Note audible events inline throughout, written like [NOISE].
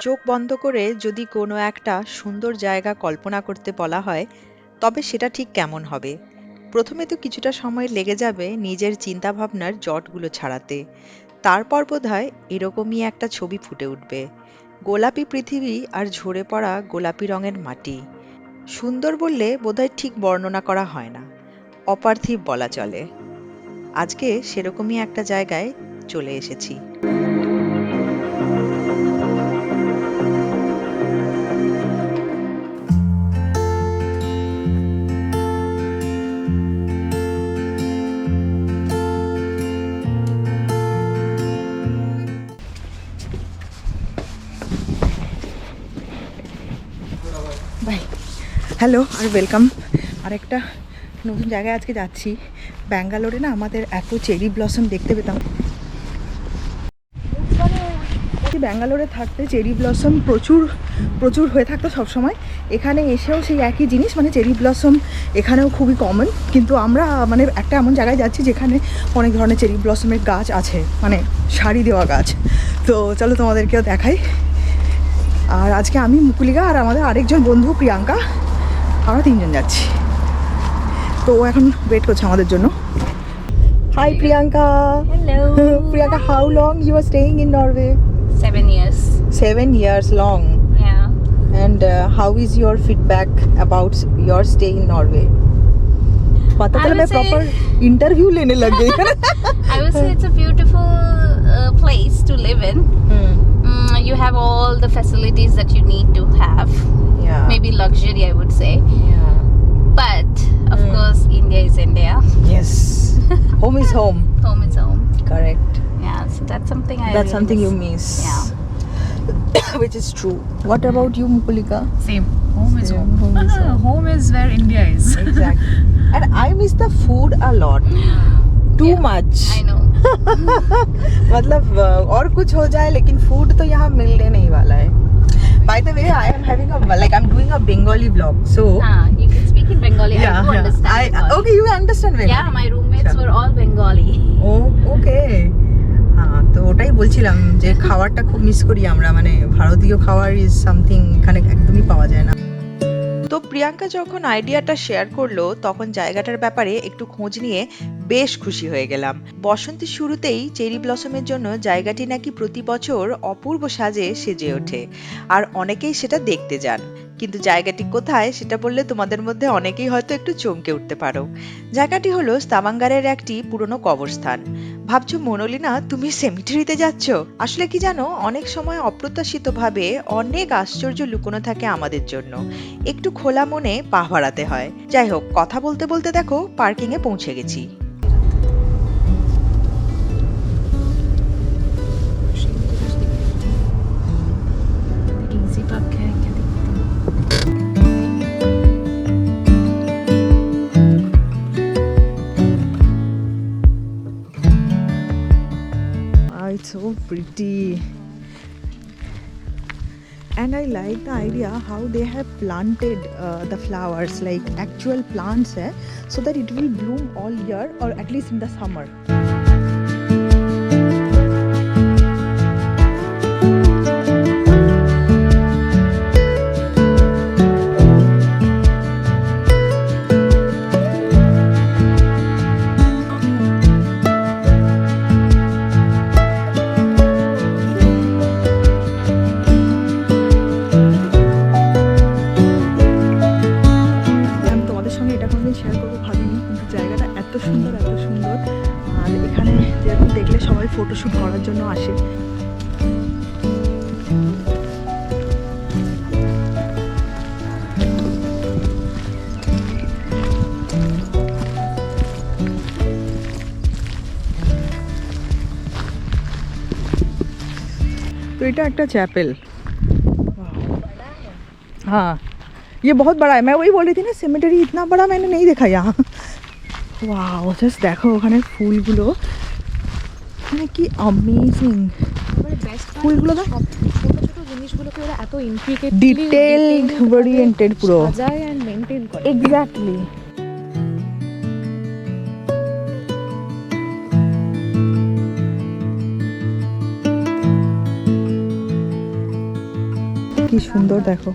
চোখ বন্ধ করে যদি কোনো একটা সুন্দর জায়গা কল্পনা করতে বলা হয়, তবে সেটা ঠিক কেমন হবে? প্রথমে তো কিছুটা সময় লেগে যাবে নিজের চিন্তাভাবনার জটগুলো ছাড়াতে। তারপর বোধ হয় এরকমই একটা ছবি ফুটে উঠবে। গোলাপি পৃথিবী আর ঝরে পড়া গোলাপি রঙের মাটি। সুন্দর বললে বোধহয় ঠিক বর্ণনা করা হয় না। অপার্থিব বলা চলে। আজকে সেরকমই একটা জায়গায় চলে এসেছি। বাই হ্যালো আর ওয়েলকাম আরেকটা নতুন জায়গায় আজকে যাচ্ছি। ব্যাঙ্গালোরে না আমাদের এত চেরি ব্লসম দেখতে পেতাম। ব্যাঙ্গালোরে থাকতে চেরি ব্লসম প্রচুর প্রচুর হয়ে থাকতো সবসময়। এখানে এসেও সেই একই জিনিস মানে চেরি ব্লসম এখানেও খুবই কমন কিন্তু আমরা মানে একটা এমন জায়গায় যাচ্ছি যেখানে অনেক ধরনের চেরি ব্লসমের গাছ আছে মানে সারি দেওয়া গাছ। তো চলো তোমাদেরকেও দেখাই। আর আজকে আমি মুকুলিকা আর আমাদের আরেকজন বন্ধু প্রিয়াঙ্কা আমরা তিনজন যাচ্ছি তো ও এখন ওয়েট করছে আমাদের জন্য hi Priyanka Hello. Priyanka how long you are staying in Norway Seven years. Seven years long Yeah. and uh, how is your feedback about your stay in Norway? पता I चला would मैं say- proper interview लेने लग गई I would say it's a beautiful uh, place to live in. Hmm. Mm, you have all the facilities that you need to have. yeah Maybe luxury, I would say. yeah But of Mm. course, India is India. yes [LAUGHS] home is home Home is home. correct Yeah. So that's something I. that's really something you miss. miss Yeah. [COUGHS] which is true what about you Mukulika Same. Home is Same, home. home is [LAUGHS] home. home is where India is. exactly and I miss the food a lot [GASPS] too Yeah, much I know. मतलब अ, और कुछ हो जाए लेकिन food तो यहाँ मिलने नहीं वाला है by the way I am having a like I am doing a Bengali blog so Ah, you can speak in Bengali. I do understand. I Bengali. okay you understand Bengali Yeah, my roommates আচ্ছা। were all Bengali. ও ওকে হ্যাঁ তো ওটাই বলছিলাম যে খাবারটা খুব miss করি আমরা মানে ভারতীয় খাবার ইজ সামথিং এখানে একদমই পাওয়া যায় না তো প্রিয়াঙ্কা যখন আইডিয়াটা শেয়ার করলো তখন জায়গাটার ব্যাপারে একটু খোঁজ নিয়ে বেশ খুশি হয়ে গেলাম। বসন্তের শুরুতেই চেরি ব্লসমের জন্য জায়গাটি নাকি প্রতি বছর অপূর্ব সাজে সেজে ওঠে। আর অনেকেই সেটা দেখতে যান। কিন্তু জায়গাটি কোথায় সেটা বললে তোমাদের মধ্যে অনেকেই হয়তো একটু চমকে উঠতে পারো। জায়গাটি হলো স্তাবাঙ্গারের একটি পুরনো কবরস্থান। ভাবছ, মনোলিনা, তুমি সেমিটারিতে যাচ্ছ? আসলে কি জানো, অনেক সময় অপ্রত্যাশিতভাবে অনেক আশ্চর্য লুকোনো থাকে আমাদের জন্য। একটু খোলা মনে পা হয়। যাই হোক, কথা বলতে বলতে দেখো পার্কিং এ পৌঁছে গেছি। Pretty. And I like the idea how they have planted uh, the flowers like actual plants eh, so that it will bloom all year or at least in the summer. এটা একটা chapel हाँ ये बहुत बड़ा है मैं वही बोल रही थी ना सेमेटरी इतना बड़ा मैंने नहीं देखा यहाँ वाह জাস্ট দেখো ওখানে ফুলগুলো মানে কি অ্যামেজিং ফুলগুলো না ছোট ছোট জিনিসগুলোকে ওরা এত ইন্ট্রিকেট ডিটেলড ওরিয়েন্টেড পুরো সাজায় এন্ড মেইনটেইন করে এক্স্যাক্টলি কি সুন্দর, দেখো।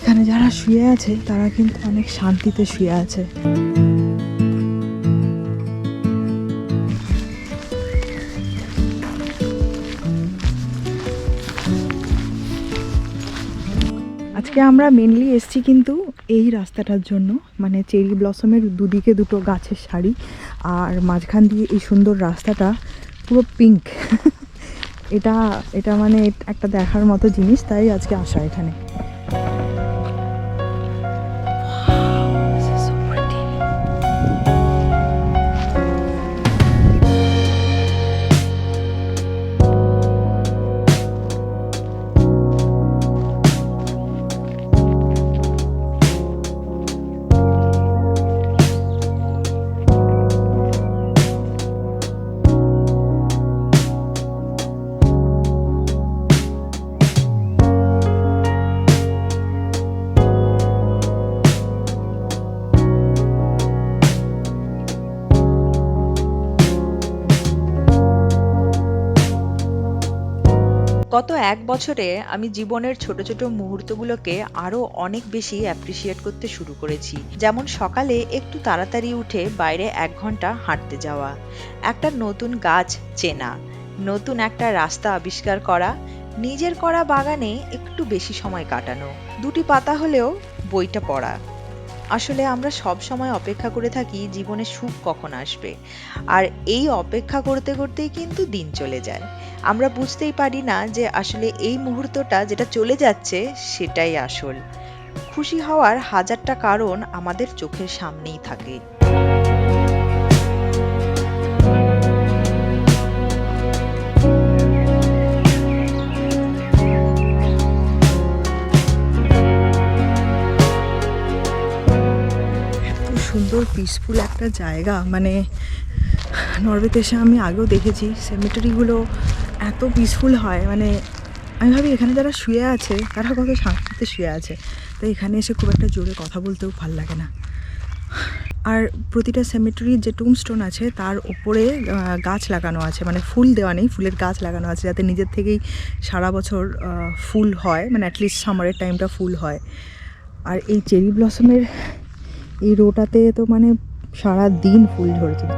এখানে যারা শুয়ে আছে, তারা কিন্তু অনেক শান্তিতে শুয়ে আছে। আজকে আমরা মেনলি এসছি কিন্তু এই রাস্তাটার জন্য মানে চেরি ব্লসমের দুদিকে দুটো গাছের সারি, আর মাঝখান দিয়ে এই সুন্দর রাস্তাটা পুরো পিঙ্ক [LAUGHS] এটা এটা মানে একটা দেখার মতো জিনিস তাই আজকে আসা এখানে। গত এক বছরে আমি জীবনের ছোট ছোট মুহূর্তগুলোকে আরও অনেক বেশি অ্যাপ্রিসিয়েট করতে শুরু করেছি। যেমন সকালে একটু তাড়াতাড়ি উঠে বাইরে এক ঘণ্টা হাঁটতে যাওয়া, একটা নতুন গাছ চেনা, নতুন একটা রাস্তা আবিষ্কার করা, নিজের করা বাগানে একটু বেশি সময় কাটানো, দুটি পাতা হলেও বইটা পড়া। আসলে আমরা সব সময় অপেক্ষা করে থাকি জীবনে সুখ কখন আসবে। আর এই অপেক্ষা করতে করতেই কিন্তু দিন চলে যায়। আমরা বুঝতেই পারি না যে আসলে এই মুহূর্তটা যেটা চলে যাচ্ছে সেটাই আসল। খুশি হওয়ার হাজারটা কারণ আমাদের চোখের সামনেই থাকে। সুন্দর পিসফুল একটা জায়গা। মানে নরওয়েতে এসে আমি আগেও দেখেছি সেমিটারিগুলো এত পিসফুল হয়। মানে আমি ভাবি এখানে যারা শুয়ে আছে, তারা কত শান্তিতে শুয়ে আছে। তো এখানে এসে খুব একটা জোরে কথা বলতেও ভালো লাগে না। আর প্রতিটা সেমিটারির যে টুমস্টোন আছে, তার উপরে গাছ লাগানো আছে। মানে ফুল দেওয়া নেই, ফুলের গাছ লাগানো আছে, যাতে নিজের থেকেই সারা বছর ফুল হয়। মানে অ্যাটলিস্ট সামারের টাইমটা ফুল হয়। আর এই চেরি ব্লসমের এই রোটাতে তো মানে সারা দিন ফুল ঝরছে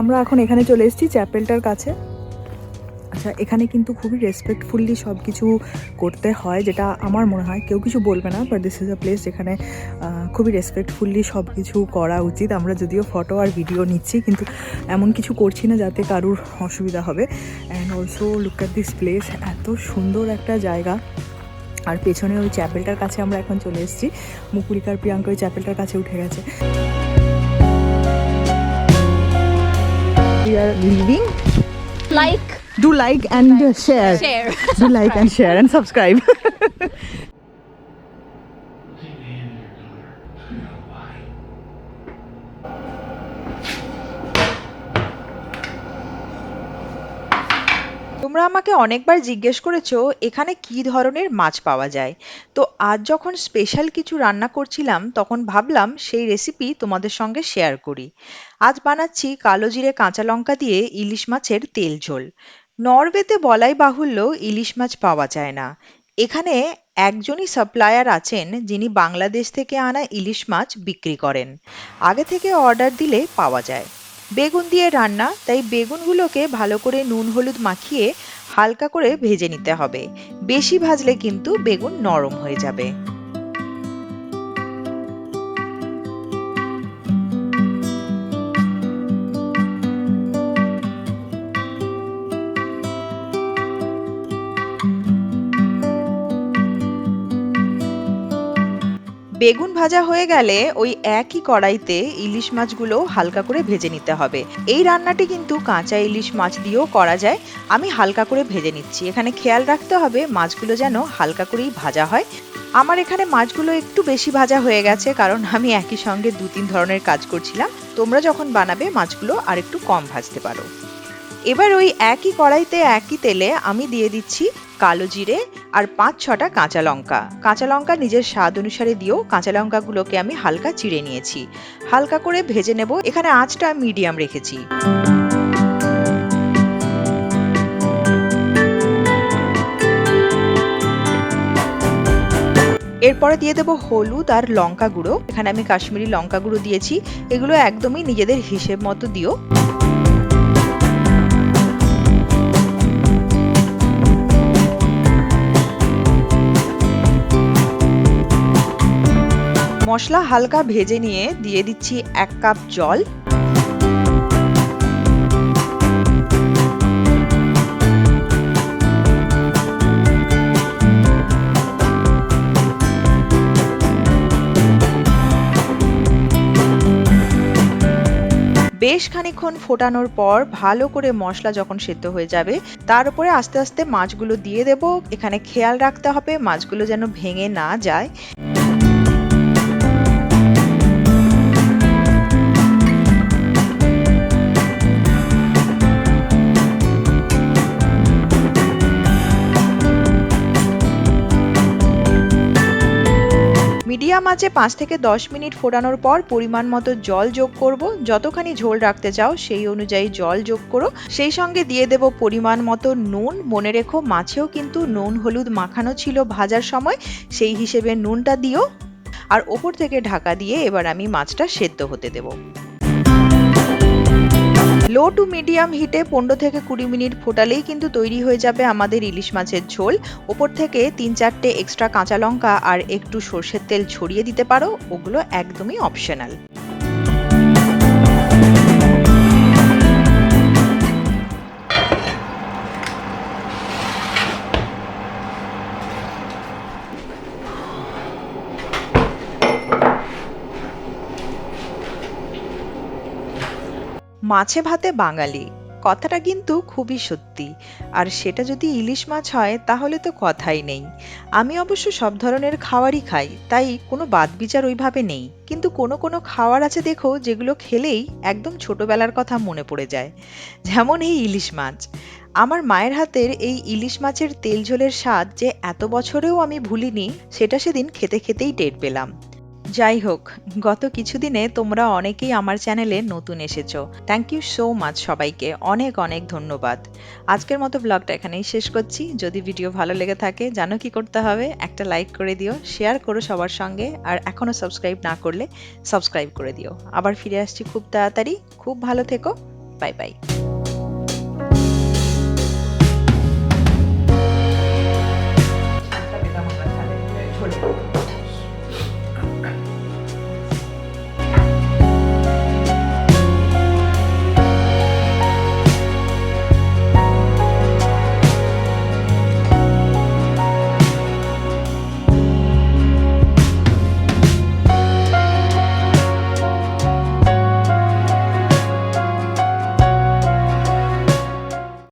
আমরা এখন এখানে চলে এসেছি চ্যাপেলটার কাছে। আচ্ছা এখানে কিন্তু খুবই রেসপেক্টফুলি সব কিছু করতে হয়, যেটা আমার মনে হয় কেউ কিছু বলবে না but this is a place যেখানে খুবই রেসপেক্টফুললি সব কিছু করা উচিত। আমরা যদিও ফটো আর ভিডিও নিচ্ছি, কিন্তু এমন কিছু করছি না যাতে কারুর অসুবিধা হবে। And also look at this place এত সুন্দর একটা জায়গা। আর পেছনে ওই চ্যাপেলটার কাছে আমরা এখন চলে এসেছি। মুকুলিকার প্রিয়াঙ্কা ওই চ্যাপেলটার কাছে উঠে গেছে। We are leaving? Like, do like and share. Share. do like and share and subscribe [LAUGHS] তোমরা আমাকে অনেকবার জিজ্ঞেস করেছ, এখানে কি ধরনের মাছ পাওয়া যায়। তো আজ যখন স্পেশাল কিছু রান্না করছিলাম, তখন ভাবলাম সেই রেসিপি তোমাদের সঙ্গে শেয়ার করি। আজ বানাচ্ছি কালো জিরে কাঁচা লঙ্কা দিয়ে ইলিশ মাছের তেল ঝোল। নরওয়েতে বলাই বাহুল্য ইলিশ মাছ পাওয়া যায় না। এখানে একজনই সাপ্লায়ার আছেন, যিনি বাংলাদেশ থেকে আনা ইলিশ মাছ বিক্রি করেন। আগে থেকে অর্ডার দিলে পাওয়া যায়। বেগুন দিয়ে রান্না, তাই বেগুনগুলোকে ভালো করে নুন, হলুদ মাখিয়ে হালকা করে ভেজে নিতে হবে। বেশি ভাজলে কিন্তু বেগুন নরম হয়ে যাবে। বেগুন ভাজা হয়ে গেলে ওই একই কড়াইতে ইলিশ মাছগুলো হালকা করে ভেজে নিতে হবে। এই রান্নাটি কিন্তু কাঁচা ইলিশ মাছ দিয়েও করা যায়। আমি হালকা করে ভেজে নিচ্ছি। এখানে খেয়াল রাখতে হবে মাছগুলো যেন হালকা করেই ভাজা হয়। আমার এখানে মাছগুলো একটু বেশি ভাজা হয়ে গেছে, কারণ আমি একই সঙ্গে দু তিন ধরনের কাজ করছিলাম। তোমরা যখন বানাবে, মাছগুলো আর একটু কম ভাজতে পারো। এবার ওই একই কড়াইতে একই তেলে আমি দিয়ে দিচ্ছি কালো জিরে আর পাঁচ ছটা কাঁচা লঙ্কা। কাঁচা লঙ্কা নিজের স্বাদ অনুসারে দিয়েও কাঁচা লঙ্কাগুলোকে আমি হালকা চিড়ে নিয়েছি। হালকা করে ভেজে নেব। এখানে আঁচটা মিডিয়াম রেখেছি। এরপরে দিয়ে দেবো হলুদ আর লঙ্কা গুঁড়ো। এখানে আমি কাশ্মীরি লঙ্কা গুঁড়ো দিয়েছি। এগুলো একদমই নিজেদের হিসেব মতো দিও। মশলা হালকা ভেজে নিয়ে দিয়ে দিচ্ছি এক কাপ জল। বেশ খানিকক্ষণ ফোটানোর পর ভালো করে মশলা যখন সেদ্ধ হয়ে যাবে, তার উপরে আস্তে আস্তে মাছগুলো দিয়ে দেব। এখানে খেয়াল রাখতে হবে মাছগুলো যেন ভেঙে না যায়। মিডিয়াম আঁচে পাঁচ থেকে দশ মিনিট ফোটানোর পর পরিমাণ মতো জল যোগ করব। যতখানি ঝোল রাখতে চাও সেই অনুযায়ী জল যোগ করো। সেই সঙ্গে দিয়ে দেব পরিমাণ মতো নুন। মনে রেখো মাছেও কিন্তু নুন হলুদ মাখানো ছিল ভাজার সময়। সেই হিসেবে নুনটা দিও। আর ওপর থেকে ঢাকা দিয়ে এবার আমি মাছটা সেদ্ধ হতে দেবো। লো টু মিডিয়াম হিটে পনেরো থেকে কুড়ি মিনিট ফোটালেই কিন্তু তৈরি হয়ে যাবে আমাদের ইলিশ মাছের ঝোল। ওপর থেকে তিন চারটে এক্সট্রা কাঁচা লঙ্কা আর একটু সর্ষের তেল ছড়িয়ে দিতে পারো। ওগুলো একদমই অপশনাল মাছে ভাতে বাঙালি। কথাটা কিন্তু খুবই সত্যি। আর সেটা যদি ইলিশ মাছ হয়, তাহলে তো কথাই নেই। আমি অবশ্য সব ধরনের খাবারই খাই, তাই কোনো বাদ বিচার ওইভাবে নেই। কিন্তু কোনো কোনো খাবার আছে দেখো, যেগুলো খেলেই একদম ছোটবেলার কথা মনে পড়ে যায়। যেমন এই ইলিশ মাছ। আমার মায়ের হাতের এই ইলিশ মাছের তেল ঝোলের স্বাদ যে এত বছরেও আমি ভুলিনি, সেটা সেদিন খেতে খেতেই টের পেলাম। যাই হোক, গত কিছুদিনে তোমরা অনেকেই আমার চ্যানেলে নতুন এসেছ। থ্যাংক ইউ সো মাচ সবাইকে। অনেক অনেক ধন্যবাদ। আজকের মতো ব্লগটা এখানেই শেষ করছি। যদি ভিডিও ভালো লেগে থাকে, জানো কি করতে হবে? একটা লাইক করে দিও শেয়ার করো সবার সঙ্গে, আর এখনও সাবস্ক্রাইব না করলে সাবস্ক্রাইব করে দিও। আবার ফিরে আসছি খুব তাড়াতাড়ি। খুব ভালো থেকো। Bye bye Thank you.